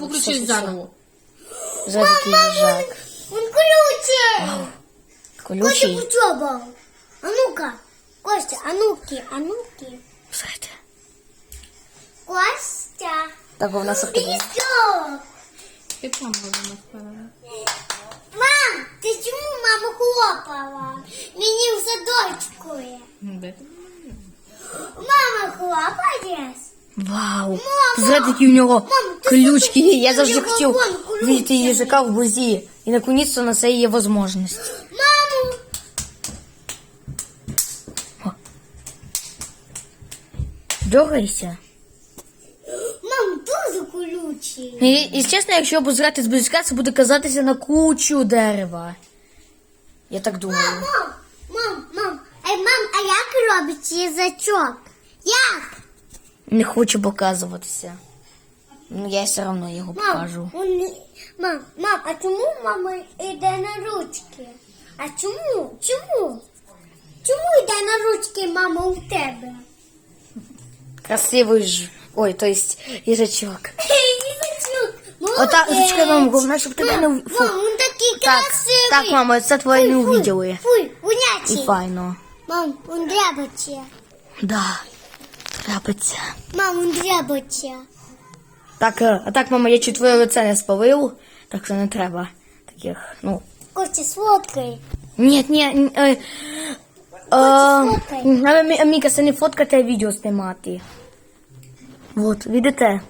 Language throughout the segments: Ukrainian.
Выключись заново. За такий їжак. Он колючий! Костя Колючий. почобав. А ну-ка, Костя, а ну-ки, а ну-ки. Слухайте. Костя, Так, у нас ти оптимі. що? Ти там будемо справа. Мам, ти чому маму хлопала? Мені в садочку. є. Де ти? Мама хлопає? Вау. Знаєте, у Мам, ти. Я що, завжди ти хотів вон колючки видіти їжака вблизі. І наконець-то на це є можливість. Маму! Дергайся. Мам, дуже колючий. І, і чесно, якщо обозрати зблизька, це буде казатися на кучу дерева. Я так думаю. Мам, мам, мам, мам, а як робиться їжачок? Як? Не хочу показуватися. Ну, я все одно його Мам, покажу. он мам, мам, а чому мама йде на ручки? А чому? Чому? Чому йде на ручки мама у тебе? Красивий ж. Ой, то есть їжачок. Їжачок, молодець. зачекай, мам, головне, щоб тебе не... Мам, він такий Так, красивий. так, мама, це твоє не Фуй, фуй, увиділи. І файно. Мам, он дрябоче. Да. Трапиться. Мам, он дрябоче. Так, е, а так, мама, я чуть твоє лице не спалив, так що не треба таких, ну. Костя, сфоткай. Ні, ні, е, е, Мі- Міка, це не фоткати, а відео знімати. Вот, видите?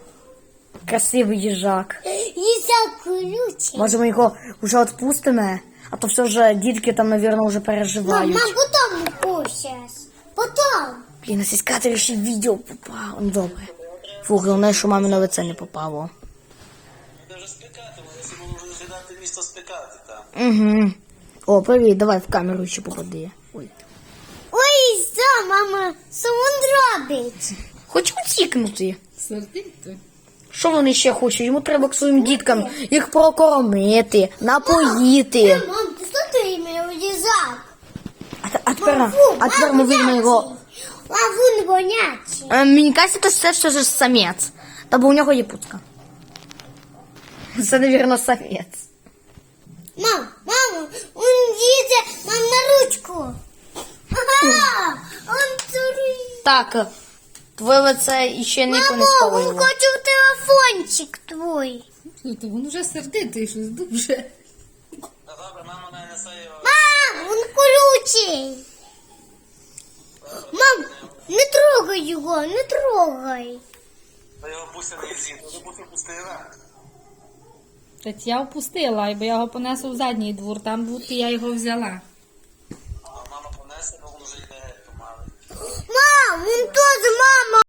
Красивий їжак. Їжак колючий. Може ми його вже відпустимо, а то все вже дітки там, мабуть, вже переживають. мам, потом не кушаешь. Потом. Блін, на сіскатері ще відео попало. Ну, добре. Фу, головне, що мамі на лице не попало. Даже спекати, вони собі можуть згадати місто спекати там. Угу. О, привіт, давай в камеру ще попади. Ой. Ой, що, мама, що він робить? Хочу утікнути. Сердить? Що вони ще хочуть? Йому треба к своїм діткам їх прокормити, напоїти. Мам, ти що ти ім'я їжак? А, те- а тепер, а тепер ми візьмемо його. А вонячий. Мені кажеться, що це все ж самець. Та бо у нього є путка. Це, навірно, самець. Мам, мамо, він їде нам на ручку. Ага, он. Так, твоє лице іще ніхто не Мамо, він спалило. хоче в телефончик твій. Слухайте, він вже сердитий щось дуже. Ну добре, мама не несе його. Мам, він колючий. трогай його, не трогай. Та його пуся не зі, то пуся пустила. Та я впустила, бо я його понесу в задній двор, там бути я його взяла. А мама понесе, бо він вже йде геть помалий. Мам, він теж мама.